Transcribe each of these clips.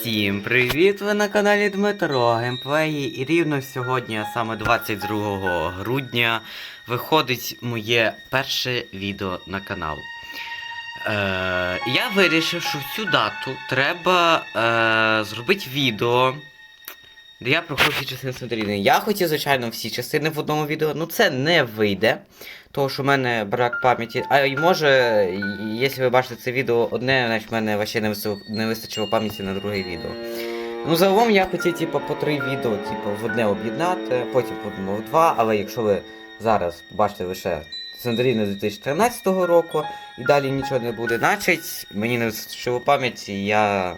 Всім привіт! Ви на каналі Дмитро Геймплеї і рівно сьогодні, саме 22 грудня, виходить моє перше відео на канал. Е, я вирішив, що в цю дату треба е, зробити відео, де я проходжу всі частини Санторіни. Я хотів, звичайно, всі частини в одному відео, ну це не вийде. Тому що в мене брак пам'яті. А й може, якщо ви бачите це відео одне, значить в мене вообще не, вистачило пам'яті на друге відео. Ну, загалом я хотів, типу, по три відео, типу, в одне об'єднати, потім подумав в два, але якщо ви зараз бачите лише Сандріни 2013 року і далі нічого не буде, значить мені не вистачило пам'яті, і я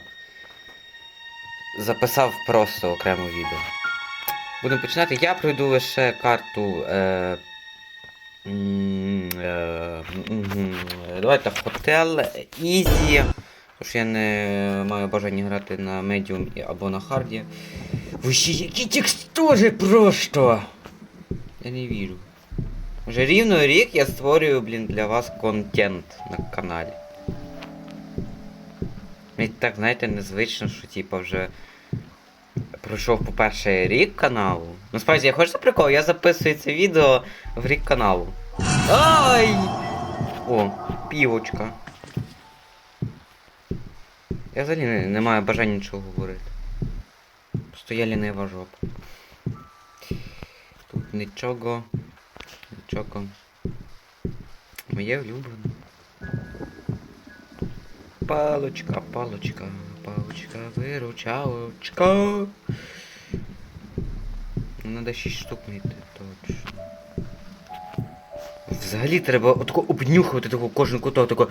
записав просто окремо відео. Будемо починати. Я пройду лише карту. Е, Давайте хотел Ізі. Тому що я не маю бажання грати на медіум або на харді. Ви які текстури просто! Я не вірю. Вже рівно рік я створюю, блін, для вас контент на каналі. Мені так, знаєте, незвично, що типа вже пройшов, по-перше, рік каналу. Насправді, я хочу прикол, я записую це відео в рік каналу. Ай! О, півочка. Я взагалі не, не маю бажання нічого говорити. Просто я лінива жопа. Тут нічого. Нічого. Моє улюблене. Палочка, палочка, палочка, виручалочка. Надо 6 штук знайти, точно. Взагалі треба отако обнюхувати таку кожен куток, тако.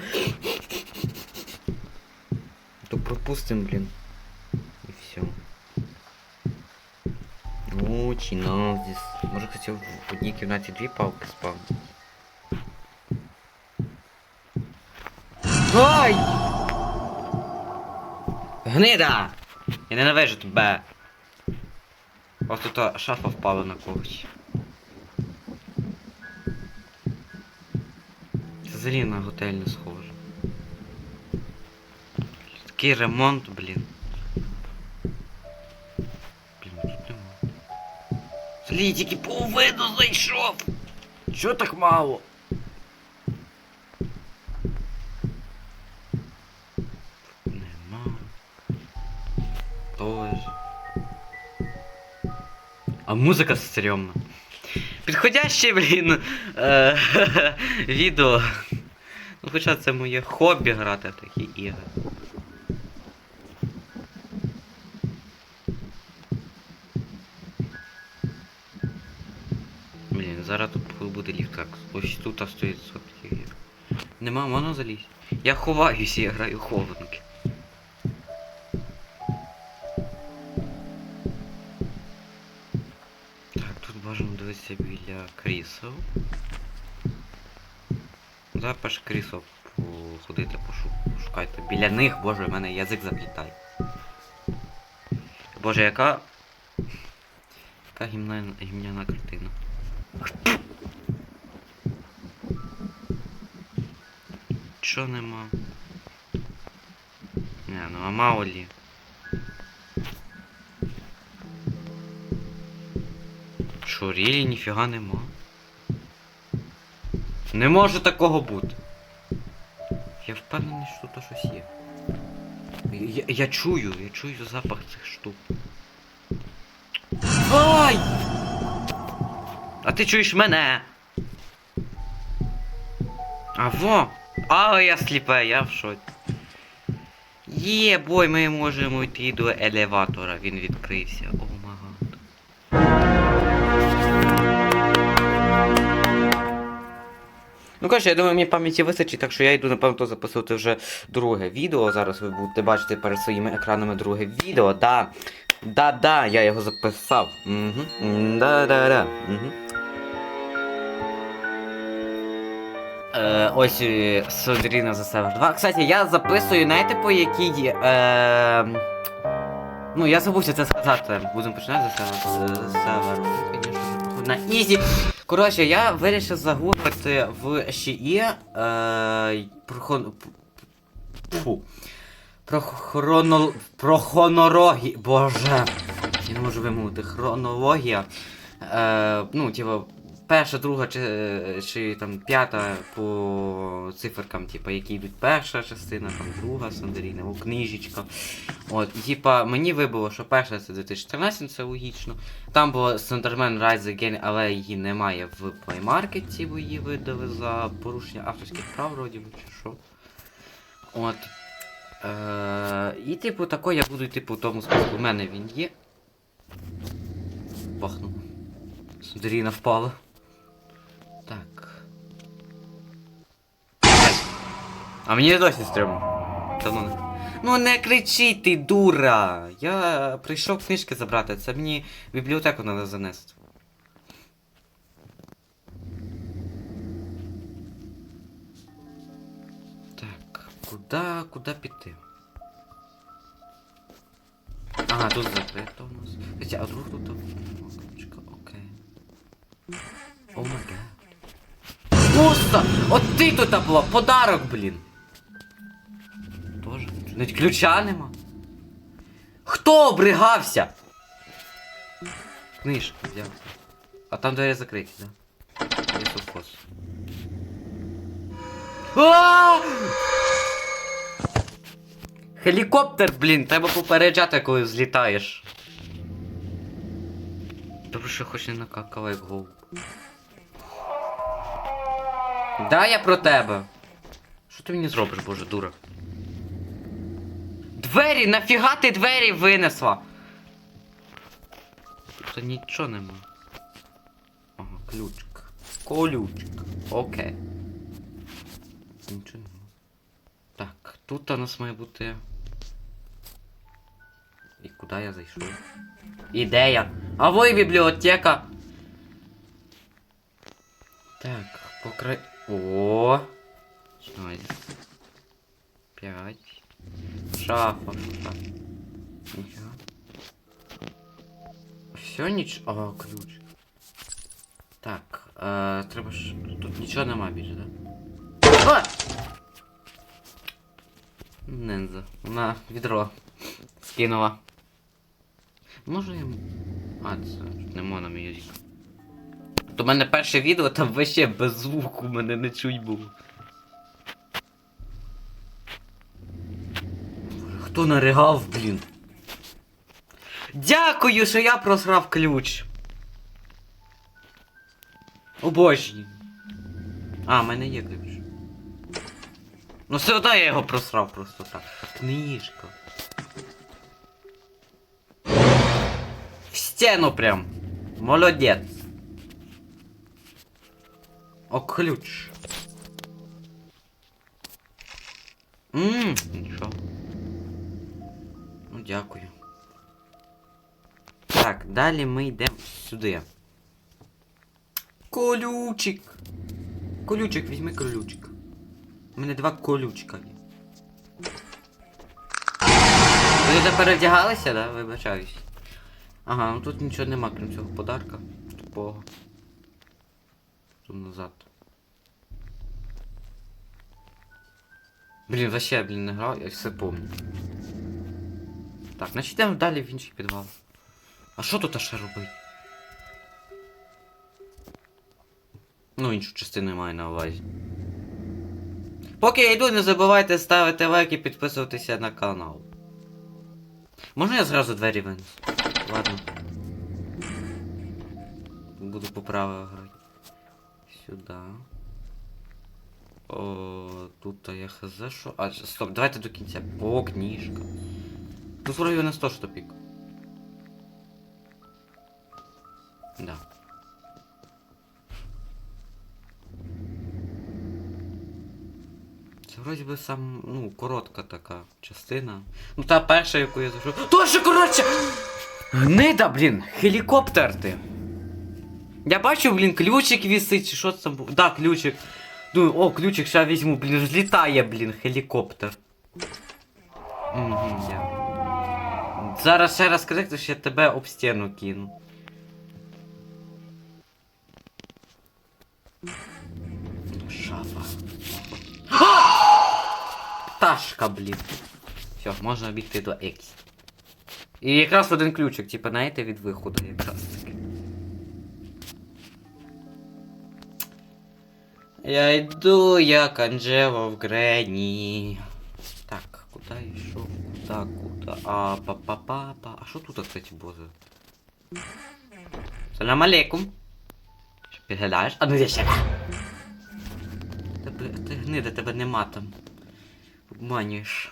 То пропустим, блін. І все. О, чинал здесь. Може, кстати, в одній кімнаті дві палки спав. Ай! Гнида! Я ненавижу тебе. Ось тут шафа впала на когось. Це взагалі на готель не схоже. Такий ремонт, блін. Блін, тут нема. Взагалі тільки половину зайшов! Чого так мало? А музика стрьомна. Підходяще, блін, е, відео. Ну, хоча це моє хобі грати в такі ігри. Блін, зараз тут буде ліфт так. Ось тут а 100%. Нема, можна залізти. Я ховаюся, я граю хованки. Бажано дивитися біля крісел. Запаш крісел походити, пошу- пошукайте. Біля них, боже, в мене язик заплітає. Боже, яка. Яка гімняна, гімняна картина. Чо нема? Не, ну а мало Що, ніфіга нема. Не може такого бути. Я впевнений, що тут щось є. Я, я чую, я чую запах цих штук. Ай! А ти чуєш мене? А во! А, я сліпе, я в шоці. Є, бой, ми можемо йти до елеватора, він відкрився. О магад. Ну коротше, я думаю, мені пам'яті вистачить, так що я йду, напевно, записувати вже друге відео. Зараз ви будете бачити перед своїми екранами друге відео. Да. Да-да, я його записав. Угу. Да-да-да. Угу. Е, ось е, Содріна за сервер 2. Кстати, я записую, знаєте, по якій. Е, ну, я забувся це сказати. Будемо починати за сервер. За на Ізі. Коротше, я вирішив загуглити в ШІ. Е, проход... Фу. Про хроно... Про хонорогі. Боже. Я не можу вимовити. Хронологія. Е, ну, типу, перша, друга чи, чи там п'ята по циферкам, типу, які йдуть перша частина, там друга Сандеріна, у книжечка. От, типа, мені вибило, що перша це 2014, це логічно. Там було Slenderman Rise Again, але її немає в Play бо її видали за порушення авторських прав, вроді би, чи що. От. Е, і, типу, тако я буду, типу, в тому списку. У мене він є. Бахнув. Сандеріна впала. Так. А мені досі стрімно. Давно не. Ну не кричи ти, дура! Я прийшов книжки забрати, це мені бібліотеку треба занести. Так, куди, куди піти? Ага, тут закрито у нас. Хоча, а вдруг тут окей. О май гад. Пусто! От ти тут була! Подарок, блін! Тоже? Навіть ключа нема. Хто обригався? Книжку взяв. А там двері закриті, да? Є совхоз. Гелікоптер, блін, треба попереджати, коли злітаєш. Добре, що хоч не накакала як голуб. Да, я про тебе. Що ти мені зробиш, боже, дура? Двері, нафіга ти двері винесла? Тут нічого нема. Ага, ключик. Колючик. Окей. Нічого нема. Так, тут у нас має бути. І куди я зайшов? Ідея. А во бібліотека. Так, покра... О! Шість. П'ять. Шафа, шафа. Ніфіга. Все ніч... О, ключ. Так, е, треба ж... Тут нічого нема більше, да? А! Ненза. На, відро. Скинула. Може я... А, це не можна мюзик. То в мене перше відео там вообще без звуку мене не чуть було. Хто наригав, блін? Дякую, що я просрав ключ. Обожнюю. А, в мене є ключ. Ну все одно я його просрав просто так. Книжка. В стену прям. Молодець. О, ключ. Ммм, нічого. Ну, дякую. Так, далі ми йдемо сюди. Колючик. Колючик, візьми колючик. У мене два колючка є. Ви вже перевдягалися, да? Вибачаюсь. Ага, ну тут нічого нема, крім цього подарка. Тупого. Тут назад. Блін, вообще, блін, не грав, я все помню. Так, значить йдемо далі в інший підвал. А що тут ще робити? Ну, іншу частину я маю на увазі. Поки я йду, не забувайте ставити лайк і підписуватися на канал. Можна я зразу двері винесу? Ладно. Буду по правилах грати. Сюди. О, тут я хз що. А, стоп, давайте до кінця. О, книжка. Тут вроді у нас теж топік. Да. Це вроді би сам, ну, коротка така частина. Ну та перша, яку я зайшов. Тоже коротше! Гнида, блін! Гелікоптер ти! Я бачу, блін, ключик вісить, чи що це був. Да, ключик. Думаю, о, ключик ще візьму, блін, злітає, блін, гелікоптер. Угу, я. Зараз ще раз крикнеш, я тебе об стіну кину. Шафа. Пташка, блін. Все, можна обійти до X. І якраз один ключик, типу, знаєте, від виходу якраз Я йду, як Анджела в Грені. Так, куди йшов? Куда, куда? А, па па па па А що тут, кстати, боже? Салам алейкум. Що, Підглядаєш? А ну я ще. Тебе, ти гнида, тебе нема там. Обманюєш.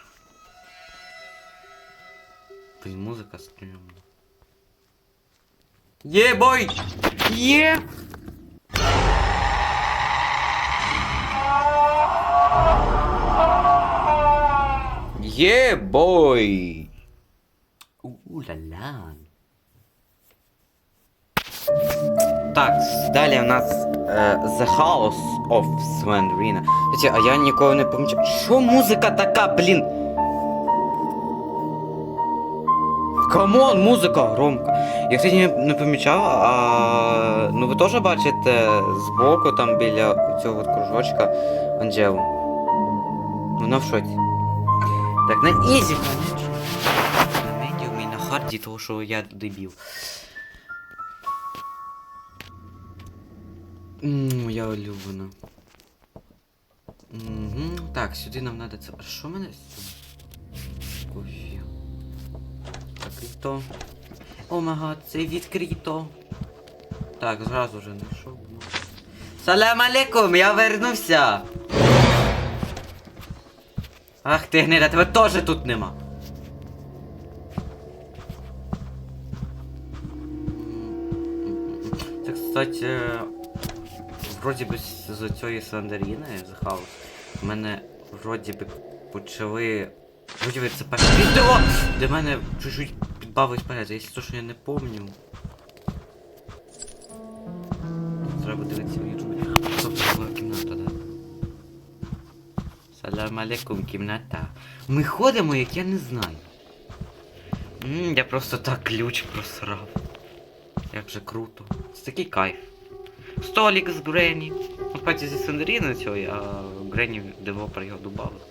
Блін, музика стрімна. Є, бой! Є! Є, бой! У-ля-ля. Так, далі у нас е, The House of Slenderina. Кстати, а я ніколи не помічав. Що музика така, блін? Камон, музика громка. Я, кстати, не, не помічав, а ну ви теж бачите збоку, там біля цього кружочка Анджелу. Вона в шоці. Так, на ізі, конечно. На медіумі, на харді, того, що я дебіл. Ммм, моя улюблена. Угу. Так, сюди нам надо це. А Що в мене цим? Закрито. О май гад, це відкрито. Так, зразу вже знайшов. Салам алейкум, я вернувся. Ах ти гнида, тебе теж тут нема. Це, кстати, вроді би з цієї Сандаріни, з хаус, в мене вроді би почали. Вроді би це перше відео, де мене чуть-чуть підбавилось перед, якщо то, що я не помню. Треба дивитися Салам алейкум, кімната. Ми ходимо, як я не знаю. М, я просто так ключ просрав. Як же круто. Це такий кайф. Столик з Гренні. Ну, кстати, зі Сандеріни цієї, а Гренні девопер його добавив.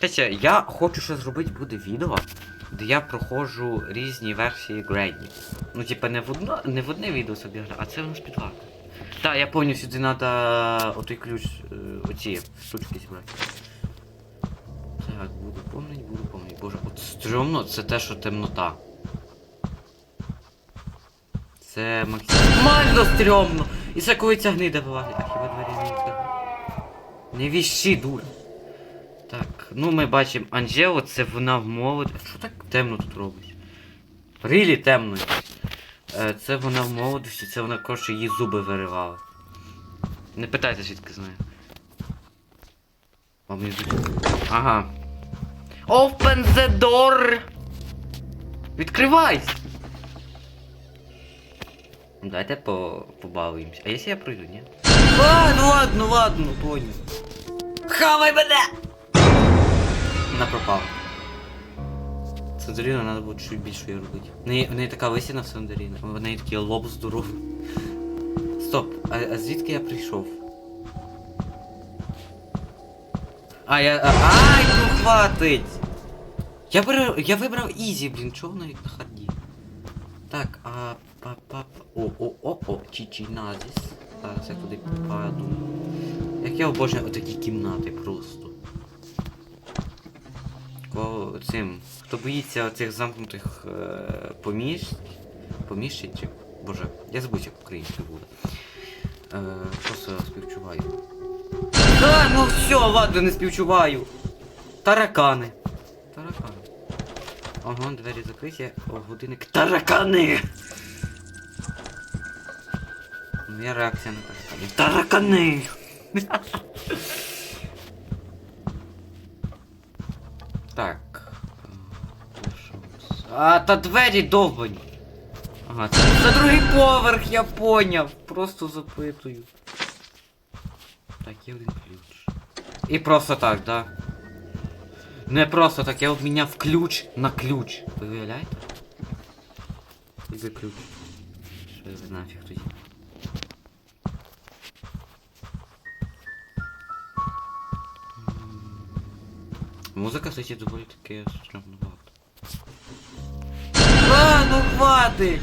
Кстати, я хочу ще зробити буде відео, де я проходжу різні версії Гренні. Ну, типа, не в одно, не в одне відео собі граю, а це у нас підварка. Так, я пам'ятаю, сюди треба отой ключ, е, оці штучки зібрати. Так, буду помнить, буду помнить. Боже, от стрьомно це те, що темнота. Це максимально стрьомно. І це коли ця гнида вилазить. А хіба двері не? Не віщи, дур. Так, ну ми бачимо Анджело, це вона в молоді. Що так темно тут робить? Рілі темно. Е, Це вона в молодості, це вона коротше її зуби виривала. Не питайте, звідки знаю. А мені Ага. Open the door! Відкривайся! Ну, Давайте по побалуємося. А якщо я пройду, ні? Ладно, ладно, ладно, понял. Хавай мене! Вона пропала. Сандаріна треба було чуть більше її робити. В неї, в неї така висіна в Сандаріна, в неї такий лоб здоровий. Стоп, а, а звідки я прийшов? А, я. А, ай, ну хватить! Я беру, я вибрав Ізі, блін, чого навіть на харді? Так, а па па па о о о о чічі назіс. Туди попаду. Як я обожнюю отакі кімнати просто. Ко цим. Хто боїться оцих замкнутих е, поміщ... поміщень. Боже, я забув, як українською буде. Е, просто співчуваю. Да, ну все, ладно, не співчуваю. Таракани. Таракани. Ага, двері закриті, о, годинник. Таракани! Моя реакція на таракани. Таракани! так. е, що у нас? А, та двері довбані. Ага, це, це другий поверх, я поняв. Просто запитую. Так, є один ключ. І просто так, да. Не просто так, я обміняв ключ на ключ. Ви уявляєте? Іде ключ. Що я нафіг тоді? Музика, кстати, доволі таки страшновато. Ну!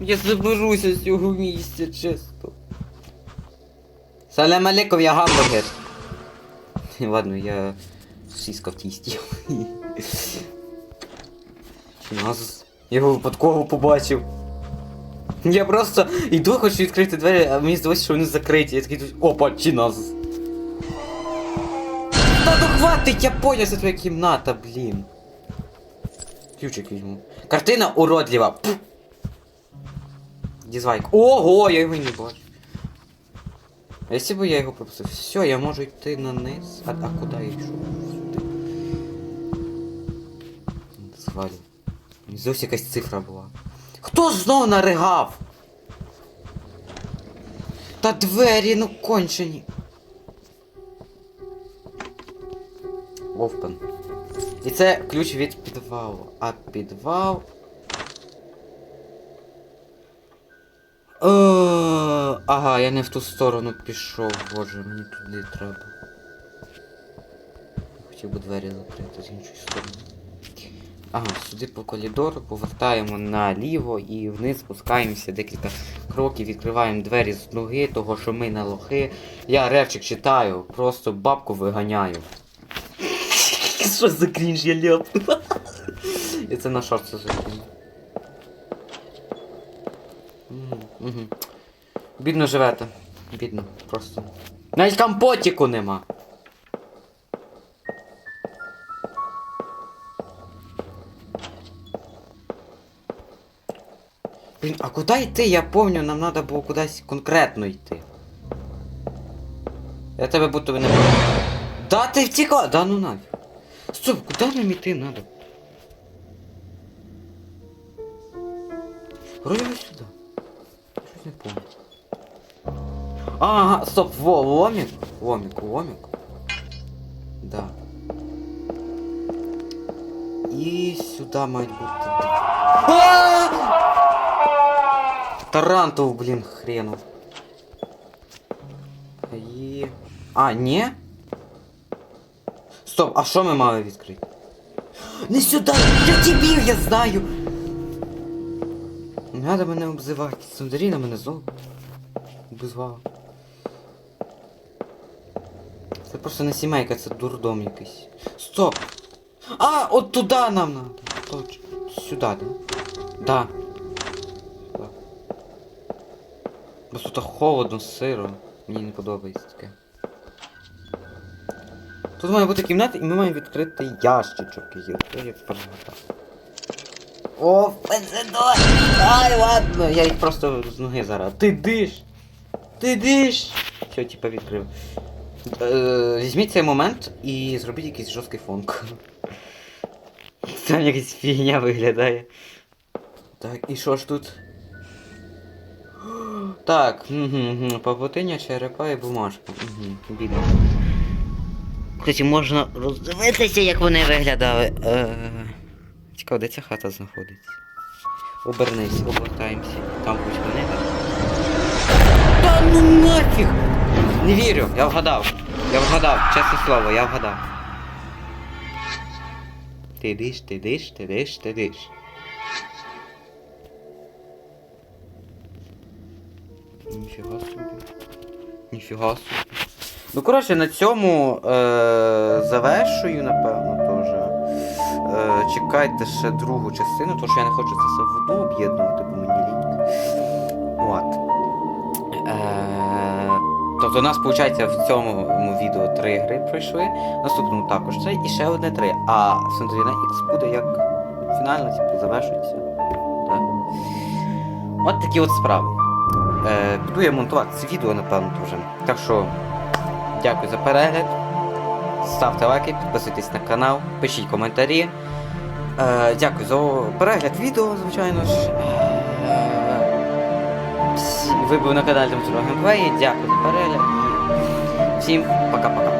Я заберуся з цього місця, чисто. Салям алейкум, я гамбургер. Ладно, я сіска в тісті. Нас його випадково побачив. Я просто йду, хочу відкрити двері, а мені здалося, що вони закриті. Я такий опа, чиназус. Та ну хватить, я понял, це твоя кімната, блін. Ключик візьму. Картина уродлива. Пф. Дізлайк. Ого, я його не бачу. А якщо б я його пропустив? Все, я можу йти на низ. А, а куди я йшов? Звалю. Зовсім якась цифра була. Хто знову наригав? Та двері, ну кончені. Open. І це ключ від підвалу. А підвал. Е, Ага, я не в ту сторону пішов, боже, мені туди треба. Хотів би двері закрити з іншої сторони. Ага, сюди по коридору, повертаємо наліво і вниз спускаємося декілька кроків, відкриваємо двері з ноги, того що ми на лохи. Я ревчик читаю, просто бабку виганяю. Що за крінж я ляпну? І це на шорт це закину. Мгм, мгм. Бідно живете. Бідно, просто. Навіть компотіку нема. Блін, а куди йти? Я помню, нам треба було кудись конкретно йти. Я тебе будто не бачу. Да ти втікла! Да ну нафіг. Стоп, куди нам йти надо? Вроде бы сюда. Щось не помню. Ага, стоп, во, ломик. Ломик, ломик. Да. І сюди мають бути. А! Тарантул, блін, хренов. І... А, ні? Стоп, а що ми мали відкрити? Не сюди! Я дебіл, я знаю! Не надо мене обзивати. Смотри на мене зол. Обізвала. Це просто не сімейка, це дурдом якийсь. Стоп! А, от туди нам надо. Точно. Сюди, да? Да. Да. Бо тут холодно, сиро. Мені не подобається таке. Тут має бути кімната і ми маємо відкрити ящичок її. Я як згадав. О, пензидой! Ай, ладно, я їх просто з ноги зараз. Ти диш! Ти диш! Все, типа відкрив. Е, візьміть цей момент і зробіть якийсь жорсткий фонк. Там якась фігня виглядає. Так, і що ж тут? Так, угу, угу. павутиння, черепа і бумажка. Угу, бідно. Кстати, можна роздивитися, як вони виглядали. Е... Цікаво, де ця хата знаходиться. Обернись, обертаємося. Там хоч вони так. Та ну нафіг! Не вірю, я вгадав. Я вгадав, чесне слово, я вгадав. Ти диш, ти диш, ти диш, ти диш. Ніфіга собі. Ніфіга собі. Ну, коротше, на цьому е, завершую, напевно, теж. Е, чекайте ще другу частину, тому що я не хочу це все в одну об'єднувати, бо мені лінька. От. Е, тобто у нас, виходить, в цьому відео три гри пройшли, наступному також це і ще одне три. А Сандріна X буде як фінально, типу, завершується. Так? От такі от справи. Е, піду я монтувати це відео, напевно, дуже. Так що, дякую за перегляд. Ставте лайки, підписуйтесь на канал, пишіть коментарі. Е, дякую за перегляд відео, звичайно ж. Е, ви були на каналі Геймплеї. Дякую за перегляд. Всім пока-пока.